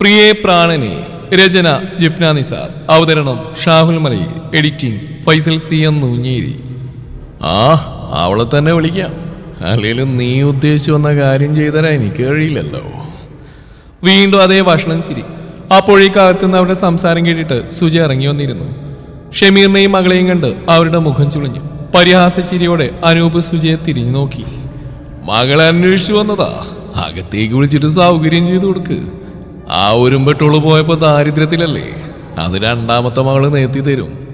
പ്രിയേ പ്രാണനെ രചന ജിഫ്ന നിസാർ അവതരണം Shahul Malayil editing Faisal C M Noonjeri. ആ അവളെ തന്നെ വിളിക്കാം. അല്ലെങ്കിലും നീ ഉദ്ദേശിച്ചു വന്ന കാര്യം ചെയ്തരാ എനിക്ക് കഴിയില്ലല്ലോ. വീണ്ടും അതേ ഭക്ഷണം ചിരി. അപ്പോഴേക്ക് അകത്തുനിന്ന് അവരുടെ സംസാരം കേട്ടിട്ട് സുജി ഇറങ്ങി വന്നിരുന്നു. ഷമീറിനെയും മകളെയും കണ്ട് അവരുടെ മുഖം ചുളിഞ്ഞു. പരിഹാസ ചിരിയോടെ അനൂപ് സുജയെ തിരിഞ്ഞു നോക്കി. മകളെ അന്വേഷിച്ചു വന്നതാ. അകത്തേക്ക് വിളിച്ചിട്ട് സൗകര്യം ചെയ്തു കൊടുക്ക്. ആ ഉരുമ്പെട്ടുള്ളു പോയപ്പോൾ ദാരിദ്ര്യത്തിലല്ലേ? അത് രണ്ടാമത്തെ മകൾ നേത്തി തരും.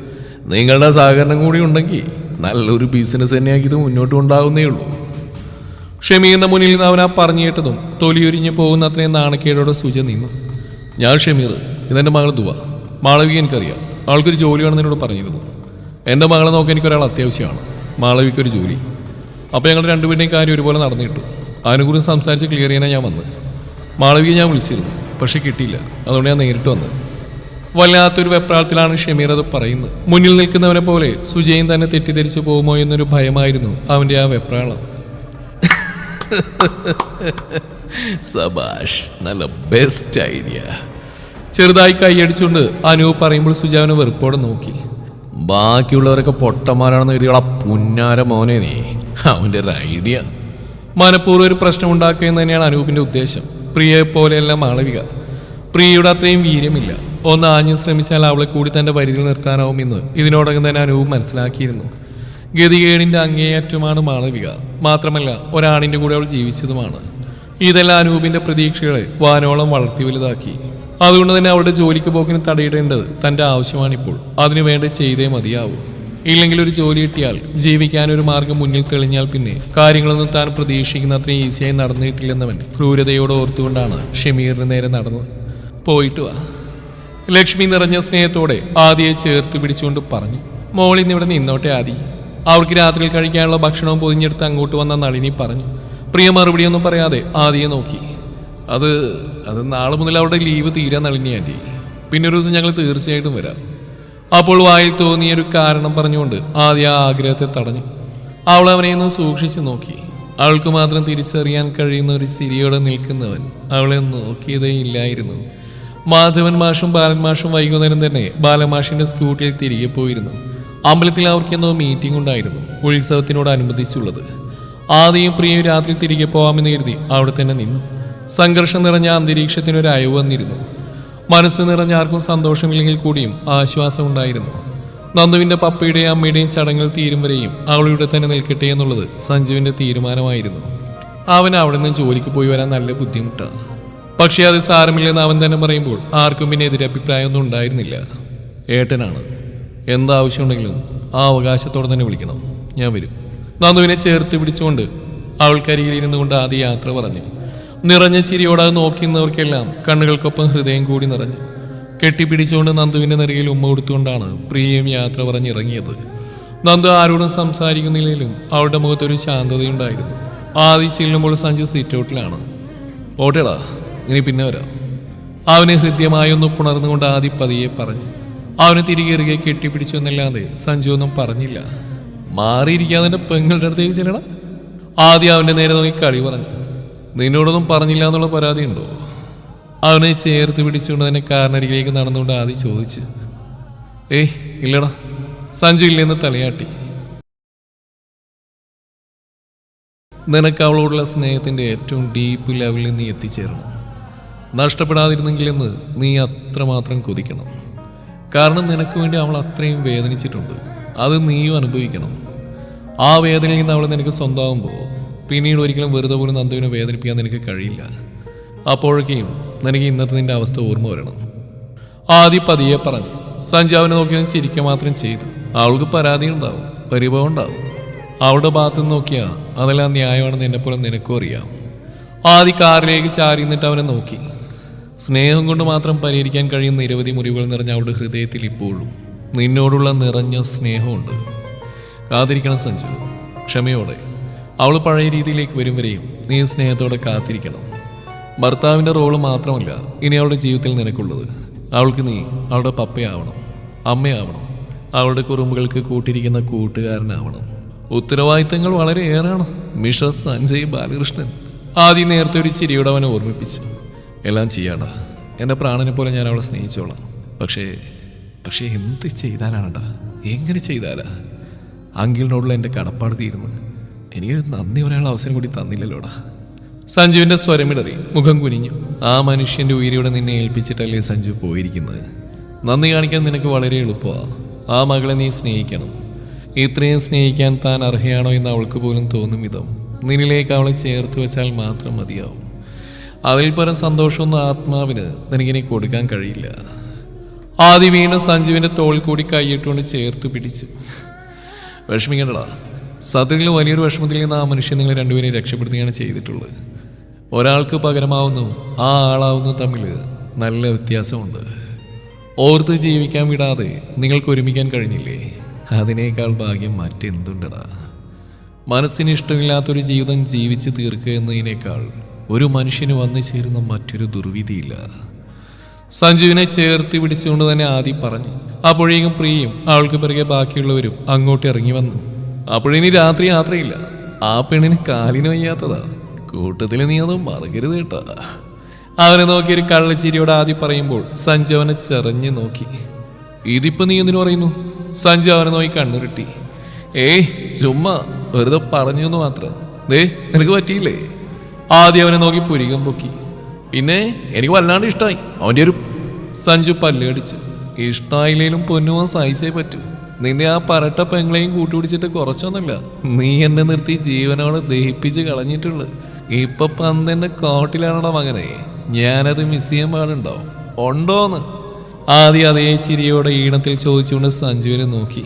നിങ്ങളുടെ സഹകരണം കൂടി ഉണ്ടെങ്കിൽ നല്ലൊരു ബിസിനസ് തന്നെയാക്കി ഇത് മുന്നോട്ട് ഉണ്ടാകുന്നേ ഉള്ളൂ. ഷമീറിന്റെ മുന്നിൽ നിന്ന് അവൻ ആ പറഞ്ഞു കേട്ടതും തൊലിയൊരിഞ്ഞ് പോകുന്ന അത്രയും നാണക്കേടോടെ സുജ നിന്നു. ഞാൻ ഷമീർ ഇതെന്റെ മകൾ ദുവ. മാളവിക എനിക്കറിയാം. അവൾക്കൊരു ജോലിയാണെന്ന് എന്നോട് പറഞ്ഞിരുന്നു. എന്റെ മകളെ നോക്കാൻ എനിക്കൊരാൾ അത്യാവശ്യമാണ്. മാളവിക്കൊരു ജോലി. അപ്പോൾ ഞങ്ങൾ രണ്ടുപേരുടെയും കാര്യം ഒരുപോലെ നടന്നിട്ടു. അതിനെക്കുറിച്ച് സംസാരിച്ച് ക്ലിയർ ചെയ്യാനാണ് ഞാൻ വന്നത്. മാളവിക ഞാൻ വിളിച്ചിരുന്നു. പക്ഷെ കിട്ടിയില്ല. അതുകൊണ്ട് ഞാൻ നേരിട്ട് വന്നത്. വല്ലാത്തൊരു വെപ്രാളത്തിലാണ് ഷമീർ അത് പറയുന്നത്. മുന്നിൽ നിൽക്കുന്നവനെ പോലെ സുജയും തന്നെ തെറ്റിദ്ധരിച്ചു പോകുമോ എന്നൊരു ഭയമായിരുന്നു അവന്റെ ആ വെപ്രാളം. സബാഷ് നല്ല ബെസ്റ്റ് ഐഡിയ ചെറുതായി കൈയടിച്ചുകൊണ്ട് അനു പറയുമ്പോൾ സുജാവിനെ വെറുപ്പോടെ നോക്കി. ബാക്കിയുള്ളവരൊക്കെ പൊട്ടന്മാരാണെന്ന് കരുതിയുള്ള പുന്നാര മോനെ നീ. അവന്റെ ഒരു ഐഡിയ മനഃപൂർവം ഒരു പ്രശ്നം ഉണ്ടാക്കുക എന്ന് തന്നെയാണ് അനൂപിന്റെ ഉദ്ദേശം. പ്രിയയെ പോലെയല്ല മാളവിക. പ്രിയയുടെ അത്രയും വീര്യമില്ല. ഒന്ന് ആഞ്ഞു ശ്രമിച്ചാൽ അവളെ കൂടി തന്റെ വരിയിൽ നിർത്താനാവുമെന്ന് ഇതിനോടകം തന്നെ അനൂപ് മനസ്സിലാക്കിയിരുന്നു. ഗതികേടിന്റെ അങ്ങേയറ്റമാണ് മാളവിക. മാത്രമല്ല ഒരാണിന്റെ കൂടെ അവൾ ജീവിച്ചതുമാണ്. ഇതെല്ലാം അനൂപിന്റെ പ്രതീക്ഷകളെ വാനോളം വളർത്തി വലുതാക്കി. അതുകൊണ്ട് തന്നെ അവളുടെ ജോലിക്ക് പോക്കിന് തടയിടേണ്ടത് തന്റെ ആവശ്യമാണിപ്പോൾ. അതിനു വേണ്ടി ചെയ്തേ മതിയാവൂ. ഇല്ലെങ്കിൽ ഒരു ജോലി കിട്ടിയാൽ ജീവിക്കാൻ ഒരു മാർഗം മുന്നിൽ തെളിഞ്ഞാൽ പിന്നെ കാര്യങ്ങളൊന്നും താൻ പ്രതീക്ഷിക്കുന്ന അത്രയും ഈസിയായി നടന്നിട്ടില്ലെന്നവൻ ക്രൂരതയോട് ഓർത്തുകൊണ്ടാണ് ഷമീറിന് നേരെ നടന്നത്. പോയിട്ട് വാ. ലക്ഷ്മി നിറഞ്ഞ സ്നേഹത്തോടെ ആദിയെ ചേർത്ത് പിടിച്ചുകൊണ്ട് പറഞ്ഞു മോളിന്ന് ഇവിടെ നിന്നോട്ടെ ആദി. അവർക്ക് രാത്രിയിൽ കഴിക്കാനുള്ള ഭക്ഷണവും പൊതിഞ്ഞെടുത്ത് അങ്ങോട്ട് വന്ന നളിനി പറഞ്ഞു പ്രിയ മറുപടിയൊന്നും പറയാതെ ആദിയെ നോക്കി. അത് അത് നാളെ മുതൽ അവിടെ ലീവ് തീരാൻ നളിനി ആന്റി പിന്നെ ഒരു ദിവസം ഞങ്ങൾ തീർച്ചയായിട്ടും വരാം. അപ്പോൾ വായിൽ തോന്നിയൊരു കാരണം പറഞ്ഞുകൊണ്ട് ആദ്യ ആഗ്രഹത്തെ തടഞ്ഞു. അവൾ അവനെ ഒന്ന് സൂക്ഷിച്ചു നോക്കി. അവൾക്ക് മാത്രം തിരിച്ചറിയാൻ കഴിയുന്ന ഒരു സിരിയോടെ നിൽക്കുന്നവൻ അവളെ നോക്കിയതേ ഇല്ലായിരുന്നു. മാധവൻ മാഷും ബാലൻ മാഷും വൈകുന്നേരം തന്നെ ബാലമാഷിന്റെ സ്കൂട്ടിൽ തിരികെ പോയിരുന്നു. അമ്പലത്തിൽ അവർക്ക് എന്തോ മീറ്റിംഗ് ഉണ്ടായിരുന്നു ഉത്സവത്തിനോടനുബന്ധിച്ചുള്ളത് ആദ്യം പ്രിയ രാത്രി തിരികെ പോകാമെന്ന് കരുതി അവിടെ തന്നെ നിന്നു. സംഘർഷം നിറഞ്ഞ അന്തരീക്ഷത്തിനൊരു അയവ് വന്നിരുന്നു. മനസ്സ് നിറഞ്ഞ ആർക്കും സന്തോഷമില്ലെങ്കിൽ കൂടിയും ആശ്വാസം ഉണ്ടായിരുന്നു. നന്ദുവിന്റെ പപ്പയുടെയും അമ്മയുടെയും ചടങ്ങുകൾ തീരും വരെയും അവളിവിടെ തന്നെ നിൽക്കട്ടെ എന്നുള്ളത് സഞ്ജുവിന്റെ തീരുമാനമായിരുന്നു. അവൻ അവിടെ നിന്ന് ജോലിക്ക് പോയി വരാൻ നല്ല ബുദ്ധിമുട്ടാണ് പക്ഷേ അത് സാരമില്ലെന്ന് അവൻ തന്നെ പറയുമ്പോൾ ആർക്കും പിന്നെ എതിരഭിപ്രായമൊന്നും ഉണ്ടായിരുന്നില്ല. ഏട്ടനാണ്. എന്താവശ്യമുണ്ടെങ്കിലും ആ അവകാശത്തോടെ തന്നെ വിളിക്കണം. ഞാൻ വരും. നന്ദുവിനെ ചേർത്ത് പിടിച്ചുകൊണ്ട് അവൾക്കരികിൽ ഇരുന്നു കൊണ്ട് ആദ്യ യാത്ര പറഞ്ഞു. നിറഞ്ഞ ചിരിയോടെ അത് നോക്കിയിരുന്നവർക്കെല്ലാം കണ്ണുകൾക്കൊപ്പം ഹൃദയം കൂടി നിറഞ്ഞു. കെട്ടിപ്പിടിച്ചുകൊണ്ട് നന്ദുവിന്റെ നിറയിൽ ഉമ്മ കൊടുത്തുകൊണ്ടാണ് പ്രിയയും യാത്ര പറഞ്ഞിറങ്ങിയത്. നന്ദു ആരോടും സംസാരിക്കുന്നില്ലെങ്കിലും അവളുടെ മുഖത്തൊരു ശാന്തതയുണ്ടായിരുന്നു. ആദ്യ ചെല്ലുമ്പോൾ സഞ്ജു സീറ്റൗട്ടിലാണ് ഓട്ടേടാ ഇനി പിന്നെ വരാം. അവന് ഹൃദ്യമായി ഒന്ന് പുണർന്നുകൊണ്ട് ആദി പതിയെ പറഞ്ഞു. അവന് തിരികെ ഇറുകെ കെട്ടിപ്പിടിച്ചു എന്നല്ലാതെ സഞ്ജു ഒന്നും പറഞ്ഞില്ല. മാറിയിരിക്കാതെ പെങ്ങളുടെ അടുത്തേക്ക് ചെല്ലടാ. ആദ്യം അവന്റെ നേരെ നോക്കി കളി പറഞ്ഞു. നിന്നോടൊന്നും പറഞ്ഞില്ല എന്നുള്ള പരാതി ഉണ്ടോ അവനെ ചേർത്ത് പിടിച്ചുകൊണ്ട് തന്നെ കാറിനരികിലേക്ക് നടന്നുകൊണ്ട് ആദ്യം ചോദിച്ച് ഏയ് ഇല്ലടാ. സഞ്ജു ഇല്ലെന്ന് തലയാട്ടി. നിനക്ക് അവളോടുള്ള സ്നേഹത്തിന്റെ ഏറ്റവും ഡീപ്പ് ലെവലിൽ നീ എത്തിച്ചേരണം. നഷ്ടപ്പെടാതിരുന്നെങ്കിലെന്ന് നീ അത്രമാത്രം കൊതിക്കണം. കാരണം നിനക്ക് വേണ്ടി അവൾ അത്രയും വേദനിച്ചിട്ടുണ്ട്. അത് നീയും അനുഭവിക്കണം. ആ വേദനയിൽ നിന്ന് അവൾ നിനക്ക് സ്വന്തമാകുമ്പോൾ പിന്നീട് ഒരിക്കലും വെറുതെ പോലും നന്ദുവിനെ വേദനിപ്പിക്കാൻ നിനക്ക് കഴിയില്ല. അപ്പോഴേക്കും നിനക്ക് ഇന്നത്തെ നിന്റെ അവസ്ഥ ഓർമ്മ വരണം. ആദ്യ പതിയെ പറഞ്ഞു സഞ്ജാവിനെ നോക്കിയാൽ ചിരിക്കുക മാത്രം ചെയ്തു. അവൾക്ക് പരാതി ഉണ്ടാവും പരിഭവം ഉണ്ടാവും. അവളുടെ ഭാഗത്ത് നിന്ന് നോക്കിയാൽ അതെല്ലാം ന്യായമാണെന്ന് എന്നെപ്പോലെ നിനക്കും അറിയാം. ആദ്യ കാറിലേക്ക് ചാരി നിന്നിട്ട് അവനെ നോക്കി. സ്നേഹം കൊണ്ട് മാത്രം പരിഹരിക്കാൻ കഴിയുന്ന നിരവധി മുറിവുകൾ നിറഞ്ഞ അവളുടെ ഹൃദയത്തിൽ ഇപ്പോഴും നിന്നോടുള്ള നിറഞ്ഞ സ്നേഹമുണ്ട്. കാത്തിരിക്കണം സഞ്ജു. ക്ഷമയോടെ. അവൾ പഴയ രീതിയിലേക്ക് വരും വരെയും നീ സ്നേഹത്തോടെ കാത്തിരിക്കണം. ഭർത്താവിന്റെ റോൾ മാത്രമല്ല ഇനി അവളുടെ ജീവിതത്തിൽ നിനക്കുള്ളത്. അവൾക്ക് നീ അവളുടെ പപ്പയാവണം അമ്മയാവണം അവളുടെ കുറുമ്പുകൾക്ക് കൂട്ടിരിക്കുന്ന കൂട്ടുകാരനാവണം. ഉത്തരവാദിത്തങ്ങൾ വളരെ ഏറെയാണ് മിഷസ് സഞ്ജയ് ബാലകൃഷ്ണൻ ആദ്യം നേരത്തെ ഒരു ചിരിയോടെ അവനെ ഓർമ്മിപ്പിച്ചു. എല്ലാം ചെയ്യാടാ എന്റെ പ്രാണനെ പോലെ ഞാൻ അവളെ സ്നേഹിച്ചോളാം. പക്ഷേ പക്ഷേ എന്ത് ചെയ്താലാണടാ? എങ്ങനെ ചെയ്താലാ? അങ്കിളിനോടുള്ള എന്റെ കടപ്പാട് തീരുന്നു. എനിക്കൊരു നന്ദി പറയാനുള്ള അവസരം കൂടി തന്നില്ലല്ലോടാ. സഞ്ജുവിന്റെ സ്വരമിടറി മുഖം കുനിഞ്ഞു. ആ മനുഷ്യന്റെ ഉയരിയുടെ നിന്നെ ഏൽപ്പിച്ചിട്ടല്ലേ സഞ്ജു പോയിരിക്കുന്നത്? നന്ദി കാണിക്കാൻ നിനക്ക് വളരെ എളുപ്പമാണ് ആ മകളെ നീ സ്നേഹിക്കണം. ഇത്രയും സ്നേഹിക്കാൻ താൻ അർഹയാണോ എന്ന് അവൾക്ക് പോലും തോന്നും വിധം നിന്നിലേക്ക് അവളെ ചേർത്ത് വെച്ചാൽ മാത്രം മതിയാവും. അതിൽ പരം സന്തോഷമൊന്നും ആത്മാവിന് നിനക്കിനി കൊടുക്കാൻ കഴിയില്ല. ആദ്യ വീണ്ടും സഞ്ജുവിന്റെ തോൾ കൂടി കൈയിട്ടുകൊണ്ട് ചേർത്ത് പിടിച്ചു. വിഷമിക്കണ്ടടാ. സത്യത്തിൽ വലിയൊരു വിഷമത്തിൽ നിന്ന് ആ മനുഷ്യൻ നിങ്ങൾ രണ്ടുപേരെയും രക്ഷപ്പെടുത്തുകയാണ് ചെയ്തിട്ടുള്ളത്. ഒരാൾക്ക് പകരമാവുന്നു ആ ആളാവുന്നു തമ്മിൽ നല്ല വ്യത്യാസമുണ്ട്. ഓർത്ത് ജീവിക്കാൻ വിടാതെ നിങ്ങൾക്ക് ഒരുമിക്കാൻ കഴിഞ്ഞില്ലേ? അതിനേക്കാൾ ഭാഗ്യം മറ്റെന്തുണ്ടടാ? മനസ്സിന് ഇഷ്ടമില്ലാത്തൊരു ജീവിതം ജീവിച്ച് തീർക്കുക എന്നതിനേക്കാൾ ഒരു മനുഷ്യന് വന്നു ചേരുന്ന മറ്റൊരു ദുർവിധിയില്ല. സഞ്ജുവിനെ ചേർത്തി പിടിച്ചുകൊണ്ട് തന്നെ ആദ്യം പറഞ്ഞു അപ്പോഴേക്കും പ്രിയയും അവൾക്ക് പിറകെ ബാക്കിയുള്ളവരും അങ്ങോട്ട് ഇറങ്ങി വന്നു. അപ്പോഴിനി രാത്രി യാത്രയില്ല. ആ പെണ്ണിന് കാലിന് വയ്യാത്തതാ. കൂട്ടത്തിൽ നീ അത് മറക്കരുത് കേട്ടാ. അവനെ നോക്കി ഒരു കള്ളച്ചിരിയോട് ആദ്യം പറയുമ്പോൾ സഞ്ജു അവനെ ചെറഞ്ഞു നോക്കി. ഇതിപ്പോ നീ എന്തിനു പറയുന്നു? സഞ്ജു അവനെ നോക്കി കണ്ണുരുട്ടി. ഏയ് ചുമ്മാ വെറുതെ പറഞ്ഞു എന്ന് മാത്രം. ദേ നിനക്ക് പറ്റിയില്ലേ? ആദ്യം അവനെ നോക്കി പുരികം പൊക്കി. പിന്നെ എനിക്ക് വല്ലാണ്ട് ഇഷ്ടമായി അവന്റെ ഒരു സഞ്ജു പല്ലുകടിച്ച് ഇഷ്ടമായില്ലേലും പൊന്നുവാൻ സഹിച്ചേ പറ്റൂ. നിന്നെ ആ പരട്ട പെങ്ങളെയും കൂട്ടുപിടിച്ചിട്ട് കുറച്ചൊന്നുമില്ല. നീ എന്നെ നിർത്തി ജീവനോട് ദഹിപ്പിച്ച് കളഞ്ഞിട്ടുള്ളു. ഇപ്പൊ പന്തെന്നെ കോട്ടിലാണോ മകനെ. ഞാനത് മിസ് ചെയ്യാൻ പാടുണ്ടോ? ഉണ്ടോന്ന്. ആദ്യം അതേ ചിരിയോടെ ഈണത്തിൽ ചോദിച്ചുകൊണ്ട് സഞ്ജുവിനെ നോക്കി.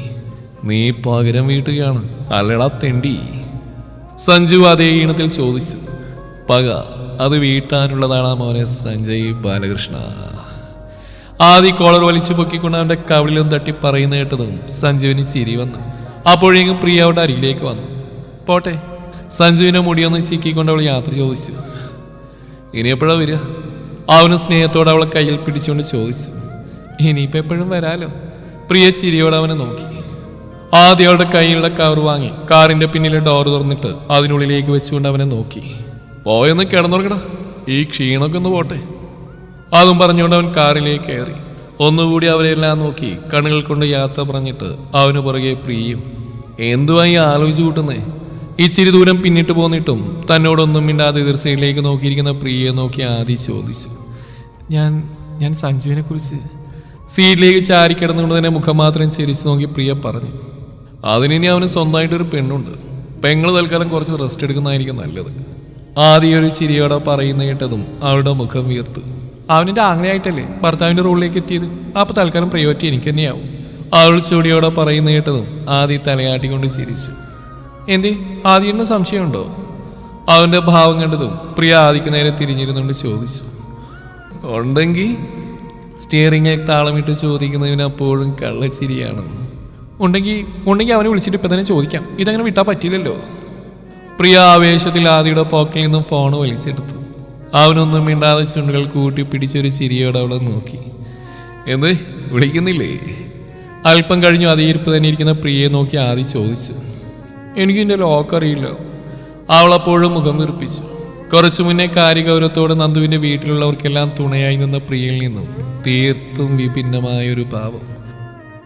നീ പകരം വീട്ടുകയാണ്. അല്ലടാ തെണ്ടി. സഞ്ജു അതേ ഈണത്തിൽ ചോദിച്ചു. പക അത് വീട്ടാനുള്ളതാണ് മോനെ സഞ്ജയ് ബാലകൃഷ്ണ. ആദി കോളർ വലിച്ചു പൊക്കിക്കൊണ്ട് അവന്റെ കവിളിലും തട്ടി പറയുന്ന കേട്ടതും സഞ്ജുവിന് ചിരി വന്നു. അപ്പോഴേക്കും പ്രിയ അവിടെ അരികിലേക്ക് വന്നു. പോട്ടെ. സഞ്ജുവിനെ മുടിയൊന്ന് ചിക്കിക്കൊണ്ട് അവൾ യാത്ര ചോദിച്ചു. ഇനി എപ്പോഴാ വരിക? അവന് സ്നേഹത്തോടെ അവളെ കയ്യിൽ പിടിച്ചുകൊണ്ട് ചോദിച്ചു. ഇനിയിപ്പോ എപ്പോഴും വരാലോ? പ്രിയ ചിരിയോടെ അവനെ നോക്കി. ആദ്യം അവളുടെ കയ്യിലുള്ള കവർ വാങ്ങി കാറിന്റെ പിന്നിലെ ഡോർ തുറന്നിട്ട് അതിനുള്ളിലേക്ക് വെച്ചുകൊണ്ട് അവനെ നോക്കി. പോയൊന്ന് കിടന്നുറങ്ങടാ. ഈ ക്ഷീണമൊക്കെ ഒന്ന് പോട്ടെ. അതും പറഞ്ഞുകൊണ്ട് അവൻ കാറിലേക്ക് കയറി. ഒന്നുകൂടി അവരെല്ലാം നോക്കി കണ്ണുകൾ കൊണ്ട് യാത്ര പറഞ്ഞിട്ട് അവന് പുറകെ പ്രിയും എന്തുവായി ആലോചിച്ചു കൂട്ടുന്നേ? ഇച്ചിരി ദൂരം പിന്നിട്ട് പോന്നിട്ടും തന്നോടൊന്നും മിണ്ടാതെ എതിർ സൈഡിലേക്ക് നോക്കിയിരിക്കുന്ന പ്രിയയെ നോക്കി ആദി ചോദിച്ചു ഞാൻ ഞാൻ സഞ്ജുവിനെ കുറിച്ച് സീറ്റിലേക്ക് ചാരിക്കിടന്നുകൊണ്ട് തന്നെ മുഖം മാത്രം ചിരിച്ചു നോക്കി പ്രിയ പറഞ്ഞു അതിനി അവന് സ്വന്തമായിട്ടൊരു പെണ്ണുണ്ട്. പെങ്ങൾ തൽക്കാലം കുറച്ച് റെസ്റ്റ് എടുക്കുന്നതായിരിക്കും നല്ലത്. ആദ്യം ഒരു ചിരിയോടെ പറയുന്ന കേട്ടതും അവളുടെ മുഖം വീർത്തു അവനിന്റെ ആംഗ്ലയായിട്ടല്ലേ ഭർത്താവിന്റെ റോളിലേക്ക് എത്തിയത്? അപ്പൊ തൽക്കാലം പ്രയോറിറ്റി എനിക്ക് തന്നെയാവും. അവൾ ചൂടിയോടെ പറയുന്ന കേട്ടതും ആദി തലയാട്ടിക്കൊണ്ട് ചിരിച്ചു. എന്തേ? ആദിയുടെ സംശയമുണ്ടോ? അവന്റെ ഭാവം കണ്ടതും പ്രിയ ആദിക്ക് നേരെ തിരിഞ്ഞിരുന്നുകൊണ്ട് ചോദിച്ചു. ഉണ്ടെങ്കിൽ സ്റ്റിയറിംഗിൽ താളമിട്ട് ചോദിക്കുന്നതിന് അപ്പോഴും കള്ളച്ചിരിയാണ് ഉണ്ടെങ്കിൽ ഉണ്ടെങ്കിൽ അവനെ വിളിച്ചിട്ട് ഇപ്പം തന്നെ ചോദിക്കാം. ഇതങ്ങനെ വിട്ടാൽ പറ്റില്ലല്ലോ പ്രിയ ആവേശത്തിൽ ആദിയുടെ പോക്കറ്റിൽ നിന്നും ഫോൺ വലിച്ചെടുത്തു. അവനൊന്നും മിണ്ടാതെ ചുണ്ടുകൾ കൂട്ടി പിടിച്ചൊരു ചിരിയോടെ അവളെ നോക്കി. എന്ത്? വിളിക്കുന്നില്ലേ? അല്പം കഴിഞ്ഞു അതീർപ്പ് തന്നെ ഇരിക്കുന്ന പ്രിയയെ നോക്കി ആദി ചോദിച്ചു. എനിക്ക് എന്റെ ലോക്ക് അറിയില്ല. അവളപ്പോഴും മുഖം നിർപ്പിച്ചു. കുറച്ചു മുന്നേ കാര്യഗൗരവത്തോടെ നന്ദുവിന്റെ വീട്ടിലുള്ളവർക്കെല്ലാം തുണയായി നിന്ന പ്രിയയിൽ നിന്നും തീർത്തും വിഭിന്നമായ ഒരു ഭാവം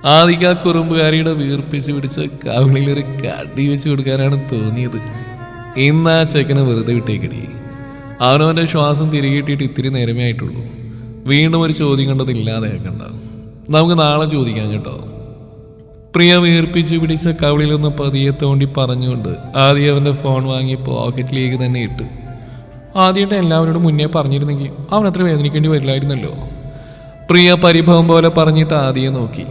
ആദിക കുറുമ്പുകാരിയുടെ വീർപ്പിച്ച് പിടിച്ച് കവിളിലൊരു കടി വെച്ച് കൊടുക്കാനാണ് തോന്നിയത്. ഇന്ന് ആ ചെക്കനെ വെറുതെ വിട്ടേക്കടി. അവനവന്റെ ശ്വാസം തിരികെ ഇട്ടിട്ട് ഇത്തിരി നേരമേ ആയിട്ടുള്ളൂ. വീണ്ടും ഒരു ചോദ്യം കണ്ടത് ഇല്ലാതെയാക്കണ്ട നമുക്ക് നാളെ ചോദിക്കാം കേട്ടോ. പ്രിയ വീർപ്പിച്ച് പിടിച്ച കവിളിൽ നിന്ന് പതിയെ തോണ്ടി പറഞ്ഞുകൊണ്ട് ആദ്യം അവന്റെ ഫോൺ വാങ്ങി പോക്കറ്റിലേക്ക് തന്നെ ഇട്ടു. ആദ്യമായിട്ട് എല്ലാവരോടും മുന്നേ പറഞ്ഞിരുന്നെങ്കിൽ അവൻ അത്ര വേദനിക്കേണ്ടി വരില്ലായിരുന്നല്ലോ. പ്രിയ പരിഭവം പോലെ പറഞ്ഞിട്ട് ആദ്യം നോക്കി.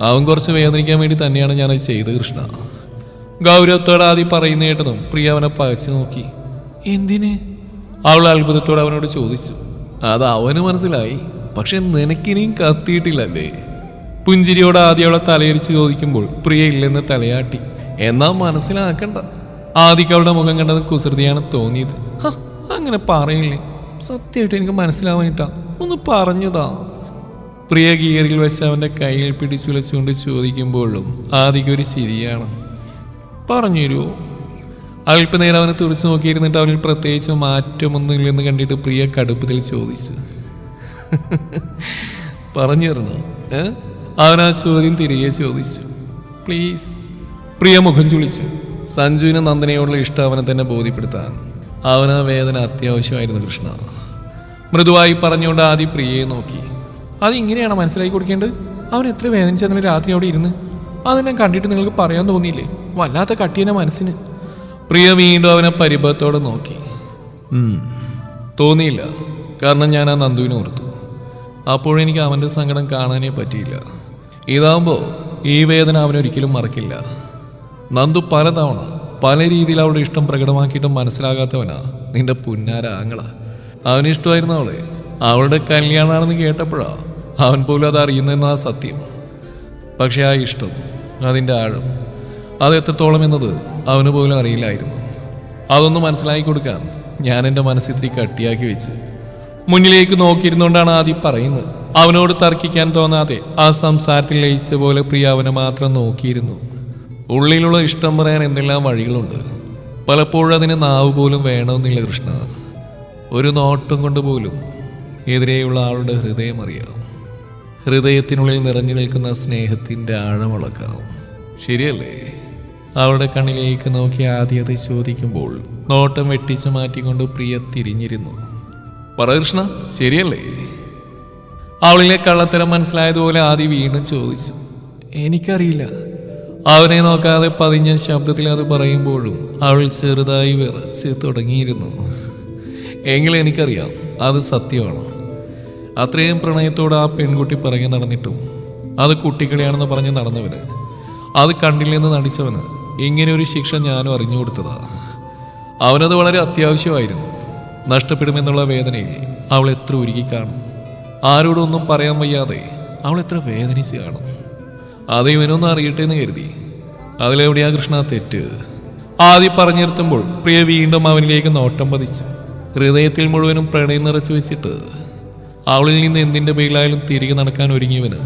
അവൻ കുറച്ച് വേദനിക്കാൻ വേണ്ടി തന്നെയാണ് ഞാനത് ചെയ്തത് കൃഷ്ണ. ഗൗരവത്തോടെ ആദ്യം പറയുന്ന കേട്ടതും പ്രിയ അവനെ പകച്ചു നോക്കി. എന്തിന്? അവൾ അത്ഭുതത്തോടെ അവനോട് ചോദിച്ചു അത് അവന് മനസ്സിലായി പക്ഷെ നിനക്കിനിയും കത്തിയിട്ടില്ലല്ലേ? പുഞ്ചിരിയോട് ആദ്യം അവളെ തലയിരിച്ച് ചോദിക്കുമ്പോൾ പ്രിയ ഇല്ലെന്ന് തലയാട്ടി എന്നാ മനസ്സിലാക്കണ്ട. ആദ്യക്ക് അവളുടെ മുഖം കണ്ടത് കുസൃതിയാണ് തോന്നിയത് അങ്ങനെ പറയില്ലേ? സത്യമായിട്ട് എനിക്ക് മനസ്സിലാവാനിട്ടാ ഒന്ന് പറഞ്ഞതാ. പ്രിയ ഗിയറിൽ വെച്ച് അവന്റെ കയ്യിൽ പിടിച്ചുലച്ചുകൊണ്ട് ചോദിക്കുമ്പോഴും ആദ്യക്ക് ഒരു ശരിയാണ് പറഞ്ഞു തരുമോ അല്പനേരം അവനെ തുറച്ചു നോക്കിയിരുന്നിട്ട് അവനിൽ പ്രത്യേകിച്ച് മാറ്റമൊന്നുമില്ലെന്ന് കണ്ടിട്ട് പ്രിയ കടുപ്പത്തിൽ ചോദിച്ചു. പറഞ്ഞു തരണോ അവൻ ആ ചോദ്യം തിരികെ ചോദിച്ചു. പ്ലീസ്. പ്രിയ മുഖം ചുളിച്ചു. സഞ്ജുവിന് നന്ദനയോടുള്ള ഇഷ്ടം അവനെ തന്നെ ബോധ്യപ്പെടുത്താൻ. അവന് വേദന അത്യാവശ്യമായിരുന്നു കൃഷ്ണ. മൃദുവായി പറഞ്ഞുകൊണ്ട് ആദ്യം പ്രിയയെ നോക്കി. അത് ഇങ്ങനെയാണ് മനസ്സിലാക്കി കൊടുക്കേണ്ടത്? അവൻ എത്ര വേദനിച്ചതിന് രാത്രി അവിടെ ഇരുന്ന്? അതെല്ലാം കണ്ടിട്ട് നിങ്ങൾക്ക് പറയാൻ തോന്നിയില്ലേ? വല്ലാത്ത കട്ടിയനെ മനസ്സിന്. പ്രിയ വീണ്ടും അവനെ പരിഭവത്തോടെ നോക്കി. തോന്നിയില്ല. കാരണം ഞാൻ ആ നന്ദുവിനെ ഓർത്തു. അപ്പോഴെനിക്ക് അവന്റെ സങ്കടം കാണാനേ പറ്റിയില്ല. ഇതാകുമ്പോൾ ഈ വേദന അവനൊരിക്കലും മറക്കില്ല. നന്ദു പലതവണ പല രീതിയിൽ അവളുടെ ഇഷ്ടം പ്രകടമാക്കിയിട്ടും മനസ്സിലാകാത്തവനാ നിന്റെ പുന്നാര ആങ്ങള. അവനിഷ്ടമായിരുന്നു അവളെ. അവളുടെ കല്യാണമാണെന്ന് കേട്ടപ്പോഴാ അവൻ പോലും അത് അറിയുന്നെന്നാ സത്യം. പക്ഷേ ആ ഇഷ്ടം അതിന്റെ ആഴം അത് എത്രത്തോളം എന്നത് അവന് പോലും അറിയില്ലായിരുന്നു. അതൊന്ന് മനസ്സിലാക്കി കൊടുക്കാൻ ഞാൻ എന്റെ മനസ്സിത്തിരി കട്ടിയാക്കി വെച്ച് മുന്നിലേക്ക് നോക്കിയിരുന്നുകൊണ്ടാണ് ആദ്യം പറയുന്നത്. അവനോട് തർക്കിക്കാൻ തോന്നാതെ ആ സംസാരത്തിൽ ലയിച്ച പോലെ പ്രിയ അവനെ മാത്രം നോക്കിയിരുന്നു. ഉള്ളിലുള്ള ഇഷ്ടം പറയാൻ എന്തെല്ലാം വഴികളുണ്ട്. പലപ്പോഴും അതിന് നാവ് പോലും വേണമെന്നില്ല കൃഷ്ണ. ഒരു നോട്ടം കൊണ്ട് പോലും എതിരെയുള്ള ആളുടെ ഹൃദയം അറിയാം. ഹൃദയത്തിനുള്ളിൽ നിറഞ്ഞു നിൽക്കുന്ന സ്നേഹത്തിന്റെ ആഴമളക്കാം ശരിയല്ലേ? അവളുടെ കണ്ണിലേക്ക് നോക്കി ആദ്യത്തെ ചോദിക്കുമ്പോൾ നോട്ടം വെട്ടിച്ചു മാറ്റിക്കൊണ്ട് പ്രിയ തിരിഞ്ഞിരുന്നു. പറ കൃഷ്ണ ശരിയല്ലേ? അവളിലെ കള്ളത്തരം മനസ്സിലായതുപോലെ ആദ്യ വീണ്ടും ചോദിച്ചു. എനിക്കറിയില്ല. അവനെ നോക്കാതെ പതിഞ്ഞ ശബ്ദത്തിൽ അത് പറയുമ്പോഴും അവൾ ചെറുതായി വിറച്ച് തുടങ്ങിയിരുന്നു. എങ്കിലും എനിക്കറിയാം അത് സത്യമാണ്. അത്രയും പ്രണയത്തോടെ ആ പെൺകുട്ടി പറഞ്ഞു നടന്നിട്ടും അത് കുട്ടിക്കളിയാണെന്ന് പറഞ്ഞ് നടന്നവന് അത് കണ്ടില്ലെന്ന് നടിച്ചവന് ഇങ്ങനെ ഒരു ശിക്ഷ ഞാനും അറിഞ്ഞു കൊടുത്തതാ. അവനത് വളരെ അത്യാവശ്യമായിരുന്നു. നഷ്ടപ്പെടുമെന്നുള്ള വേദനയിൽ അവൾ എത്ര ഉരുകി കാണും. ആരോടൊന്നും പറയാൻ വയ്യാതെ അവൾ എത്ര വേദനിച്ച് കാണും. അത് ഇവനൊന്നും അറിയട്ടെ എന്ന് കരുതി. അതിലെവിടെയാ കൃഷ്ണ തെറ്റ്? ആദ്യം പറഞ്ഞു നിർത്തുമ്പോൾ പ്രിയ വീണ്ടും അവനിലേക്ക് നോട്ടം പതിച്ചു. ഹൃദയത്തിൽ മുഴുവനും പ്രണയം നിറച്ചു വെച്ചിട്ട് അവളിൽ നിന്ന് എന്തിന്റെ പേരിലായാലും തിരികെ നടക്കാൻ ഒരുങ്ങിയവന്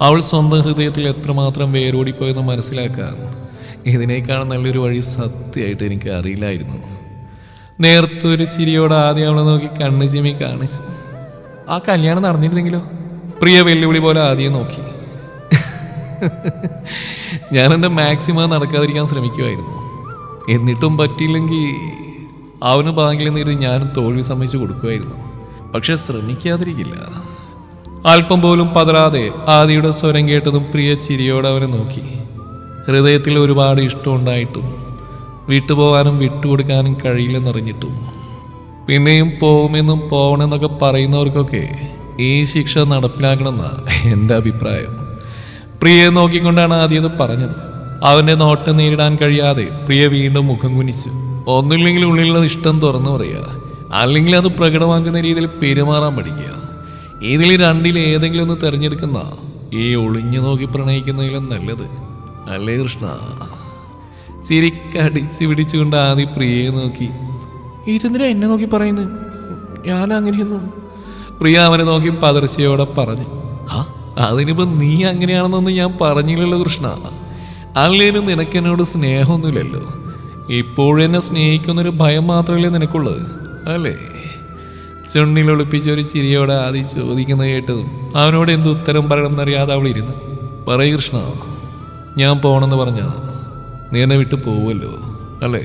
അവൾ സ്വന്തം ഹൃദയത്തിൽ എത്രമാത്രം വേരോടിപ്പോയെന്ന് മനസ്സിലാക്കാൻ ഇതിനേക്കാൾ നല്ലൊരു വഴി സത്യമായിട്ട് എനിക്ക് അറിയില്ലായിരുന്നു. നേർത്തൊരു ചിരിയോടെ ആദ്യം അവളെ നോക്കി കണ്ണ് ചിമ്മി കാണിച്ചു. ആ കല്യാണം നടന്നിരുന്നെങ്കിലോ? പ്രിയ വെല്ലുവിളി പോലെ ആദ്യം നോക്കി. ഞാൻ എന്റെ മാക്സിമം നടക്കാതിരിക്കാൻ ശ്രമിക്കുമായിരുന്നു എന്നിട്ടും പറ്റിയില്ലെങ്കിൽ അവന് പാകില്ലെന്ന് കരുതി ഞാനും തോൽവി സമ്മതിച്ചു കൊടുക്കുമായിരുന്നു പക്ഷെ ശ്രമിക്കാതിരിക്കില്ല. അല്പം പോലും പതറാതെ ആദിയുടെ സ്വരം കേട്ടതും പ്രിയ ചിരിയോടെ അവനെ നോക്കി. ഹൃദയത്തിൽ ഒരുപാട് ഇഷ്ടമുണ്ടായിട്ടും വിട്ടുപോകാനും വിട്ടുകൊടുക്കാനും കഴിയില്ലെന്നറിഞ്ഞിട്ടും. പിന്നെയും പോകുമെന്നും പോകണമെന്നൊക്കെ പറയുന്നവർക്കൊക്കെ ഈ ശിക്ഷ നടപ്പിലാക്കണമെന്ന എന്റെ അഭിപ്രായം. പ്രിയയെ നോക്കിക്കൊണ്ടാണ് ആദ്യം പറഞ്ഞത്. അവന്റെ നോട്ടം നേരിടാൻ കഴിയാതെ പ്രിയ വീണ്ടും മുഖം കുനിച്ചു ഒന്നുമില്ലെങ്കിൽ ഉള്ളിലുള്ള ഇഷ്ടം തുറന്നു പറയുക അല്ലെങ്കിൽ അത് പ്രകടമാക്കുന്ന രീതിയിൽ പെരുമാറാൻ പഠിക്കുക. ഇതിൽ രണ്ടിൽ ഏതെങ്കിലും ഒന്ന് തിരഞ്ഞെടുക്കുന്ന ഈ ഒളിഞ്ഞു നോക്കി പ്രണയിക്കുന്നതിലും നല്ലത് അല്ലേ കൃഷ്ണ? ചിരിക്കടിച്ച് പിടിച്ചുകൊണ്ട് ആദ്യം പ്രിയയെ നോക്കി. ഇതെന്തിനാ എന്നെ നോക്കി പറയുന്നു? ഞാൻ അങ്ങനെയൊന്നും പ്രിയ അവനെ നോക്കി പതർച്ചയോടെ പറഞ്ഞു. ആ നീ അങ്ങനെയാണെന്നൊന്നും ഞാൻ പറഞ്ഞില്ലല്ലോ കൃഷ്ണ. അല്ലേലും നിനക്കെന്നോട് സ്നേഹമൊന്നുമില്ലല്ലോ. ഇപ്പോഴെന്നെ സ്നേഹിക്കുന്നൊരു ഭയം മാത്രമല്ലേ നിനക്കുള്ളത് അല്ലേ ചുണ്ണിലൊളിപ്പിച്ച ഒരു ചിരിയോടെ ആദ്യം ചോദിക്കുന്നത് കേട്ടതും അവനോട് എന്ത് ഉത്തരം പറയണമെന്നറിയാതെ അവൾ ഇരുന്നു. പറയ് കൃഷ്ണ. ഞാൻ പോകണമെന്ന് പറഞ്ഞ നീ എന്നെ വിട്ടു പോവുമല്ലോ അല്ലേ?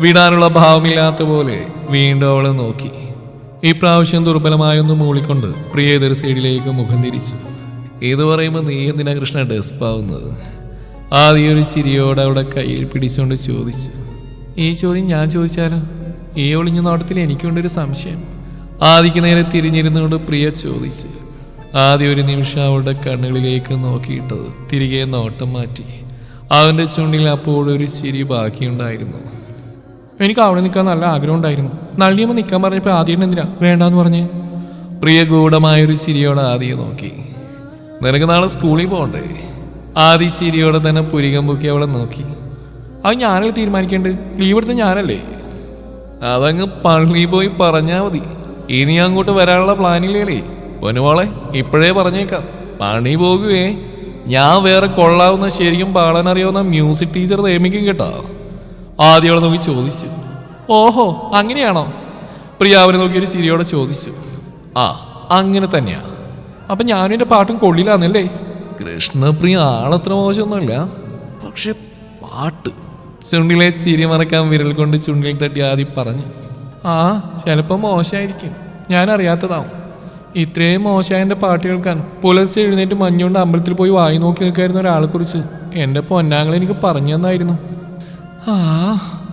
വിടാനുള്ള ഭാവമില്ലാത്ത പോലെ വീണ്ടും അവളെ നോക്കി. ഈ പ്രാവശ്യം ദുർബലമായൊന്ന് മൂളിക്കൊണ്ട് പ്രിയതര സൈഡിലേക്ക് മുഖം തിരിച്ചു. ഇത് പറയുമ്പോൾ നീ എന്തിനാ കൃഷ്ണ ഡെസ്പാവുന്നത് ആദ്യം ഒരു ചിരിയോടെ അവിടെ കയ്യിൽ പിടിച്ചുകൊണ്ട് ചോദിച്ചു. ഈ ചോദ്യം ഞാൻ ചോദിച്ചാലോ? ഈ ഒളിഞ്ഞ നോട്ടത്തിൽ എനിക്കുണ്ടൊരു സംശയം. ആദിക്ക് നേരെ തിരിഞ്ഞിരുന്നുകൊണ്ട് പ്രിയ ചോദിച്ചു. ആദ്യം ഒരു നിമിഷം അവളുടെ കണ്ണുകളിലേക്ക് നോക്കിയിട്ട് തിരികെ നോട്ടം മാറ്റി. അവന്റെ ചുണ്ടിൽ അപ്പോഴൊരു ചിരി ബാക്കിയുണ്ടായിരുന്നു. എനിക്ക് അവിടെ നിൽക്കാൻ നല്ല ആഗ്രഹം ഉണ്ടായിരുന്നു നള്ളിയമ്മ നിൽക്കാൻ പറഞ്ഞപ്പോൾ ആദ്യം എന്തിനാ? വേണ്ടാന്ന് പറഞ്ഞ്. പ്രിയ ഗൂഢമായൊരു ചിരിയോടെ ആദിയെ നോക്കി. നിനക്ക് നാളെ സ്കൂളിൽ പോകണ്ടേ ആദി ചിരിയോടെ തന്നെ പുരികം പൊക്കി അവളെ നോക്കി. അത് ഞാനല്ലേ തീരുമാനിക്കേണ്ടത്? ലീവ് എടുത്ത് ഞാനല്ലേ? അതങ്ങ് പള്ളി പോയി പറഞ്ഞാൽ മതി. ഇനി അങ്ങോട്ട് വരാനുള്ള പ്ലാനില്ലേ പൊന്നുമോളെ ഇപ്പോഴേ പറഞ്ഞേക്കാം. പണി പോകുകയേ ഞാൻ വേറെ കൊള്ളാവുന്ന ശരിക്കും പാടാൻ അറിയാവുന്ന മ്യൂസിക് ടീച്ചർ നിയമിക്കും കേട്ടോ. ആദ്യം നോക്കി ചോദിച്ചു. ഓഹോ അങ്ങനെയാണോ? പ്രിയാവിനെ നോക്കി ഒരു ചിരിയോടെ ചോദിച്ചു. ആ അങ്ങനെ തന്നെയാ. അപ്പൊ ഞാനും എന്റെ പാട്ടും കൊള്ളിലാന്നല്ലേ കൃഷ്ണപ്രിയ ആളത്ര മോശമൊന്നുമില്ല. പക്ഷെ പാട്ട്. ചുണ്ടിലെ ചിരി മറക്കാൻ വിരൽ കൊണ്ട് ചുണ്ടിൽ തട്ടി ആദ്യം പറഞ്ഞു. ആ ചിലപ്പോൾ മോശമായിരിക്കും ഞാൻ അറിയാത്തതാവും ഇത്രയും മോശമായ എന്റെ പാട്ട് കേൾക്കാൻ പുലർച്ചെ എഴുന്നേറ്റ് മഞ്ഞുകൊണ്ട് അമ്പലത്തിൽ പോയി വായി നോക്കി നിൽക്കായിരുന്ന ഒരാളെ കുറിച്ച് എന്റെ പൊന്നാങ്ങൾ എനിക്ക് പറഞ്ഞു തന്നായിരുന്നു. ആ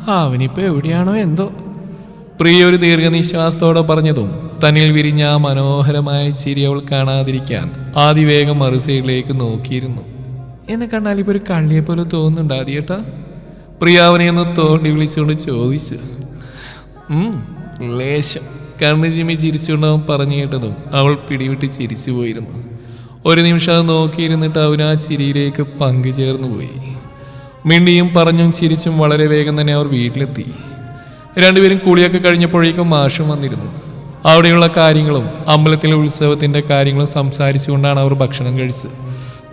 അവനിപ്പോൾ എവിടെയാണോ എന്തോ. പ്രിയ ഒരു ദീർഘനിശ്വാസത്തോടെ പറഞ്ഞതും തന്നിൽ വിരിഞ്ഞ ആ മനോഹരമായ ചിരി അവൾ കാണാതിരിക്കാൻ ആദിവേഗം മറുസൈഡിലേക്ക് നോക്കിയിരുന്നു. എന്നെ കണ്ടാൽ ഇപ്പോൾ ഒരു കള്ളിയെ പോലെ തോന്നുന്നുണ്ട് ആദ്യേട്ടാ. പ്രിയ അവനെ ഒന്ന് തോണ്ടി വിളിച്ചുകൊണ്ട് ചോദിച്ചു. ലേശം. കണ്ണു ചിമ്മി ചിരിച്ചുകൊണ്ട് പറഞ്ഞു കേട്ടതും അവൾ പിടിവിട്ട് ചിരിച്ചു പോയിരുന്നു. ഒരു നിമിഷം അത് നോക്കിയിരുന്നിട്ട് അവൻ ആ ചിരിയിലേക്ക് പങ്കുചേർന്നു പോയി. മിണ്ടിയും പറഞ്ഞും ചിരിച്ചും വളരെ വേഗം തന്നെ അവർ വീട്ടിലെത്തി. രണ്ടുപേരും കുളിയൊക്കെ കഴിഞ്ഞപ്പോഴേക്കും മാഷും വന്നിരുന്നു. അവിടെയുള്ള കാര്യങ്ങളും അമ്പലത്തിലെ ഉത്സവത്തിന്റെ കാര്യങ്ങളും സംസാരിച്ചുകൊണ്ടാണ് അവർ ഭക്ഷണം കഴിച്ചത്.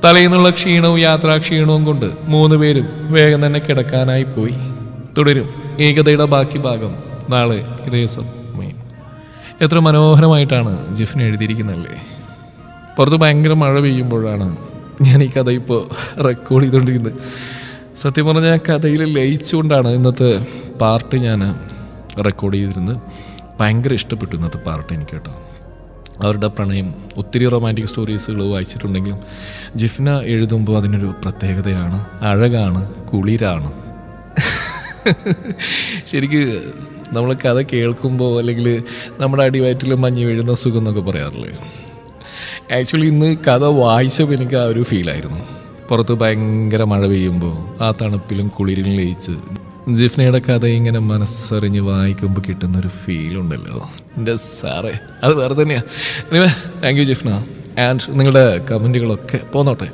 തലേന്നുള്ള ക്ഷീണവും യാത്രാക്ഷീണവും കൊണ്ട് മൂന്ന് പേരും വേഗം തന്നെ കിടക്കാനായി പോയി. തുടരും. ഏകതയുടെ ബാക്കി ഭാഗം നാളെ ഇതേ സമയം എത്ര മനോഹരമായിട്ടാണ് ജിഫിന് എഴുതിയിരിക്കുന്നല്ലേ? പുറത്ത് ഭയങ്കര മഴ പെയ്യുമ്പോഴാണ് ഞാൻ ഈ കഥ ഇപ്പോൾ റെക്കോർഡ് ചെയ്തുകൊണ്ടിരിക്കുന്നത് സത്യം പറഞ്ഞാൽ കഥയിൽ ലയിച്ചുകൊണ്ടാണ് ഇന്നത്തെ പാർട്ട് ഞാൻ റെക്കോർഡ് ചെയ്തിരുന്നത്. ഭയങ്കര ഇഷ്ടപ്പെട്ടു ഇന്നത്തെ പാർട്ട് എനിക്ക് കേട്ടോ. അവരുടെ പ്രണയം ഒത്തിരി റൊമാന്റിക് സ്റ്റോറീസുകൾ വായിച്ചിട്ടുണ്ടെങ്കിലും ജിഫ്ന എഴുതുമ്പോൾ അതിനൊരു പ്രത്യേകതയാണ്. അഴകാണ് കുളിരാണ്. ശരിക്ക് നമ്മൾ കഥ കേൾക്കുമ്പോൾ അല്ലെങ്കിൽ നമ്മുടെ അടിവയറ്റിൽ മഞ്ഞ് വീഴുന്ന സുഖം എന്നൊക്കെ പറയാറില്ലേ? ആക്ച്വലി ഇന്ന് കഥ വായിച്ചപ്പോൾ എനിക്ക് ആ ഒരു ഫീലായിരുന്നു പുറത്ത് ഭയങ്കര മഴ പെയ്യുമ്പോൾ ആ തണുപ്പിലും കുളിരിലും ലയിച്ച് ജിഫ്നയുടെ കഥ ഇങ്ങനെ മനസ്സറിഞ്ഞ് വായിക്കുമ്പോൾ കിട്ടുന്ന ഒരു ഫീലുണ്ടല്ലോ എന്റെ സാറേ അത് വേറെ തന്നെയാണ് താങ്ക് യു ജിഫ്ന. ആൻഡ് നിങ്ങളുടെ കമന്റുകളൊക്കെ പോന്നോട്ടെ.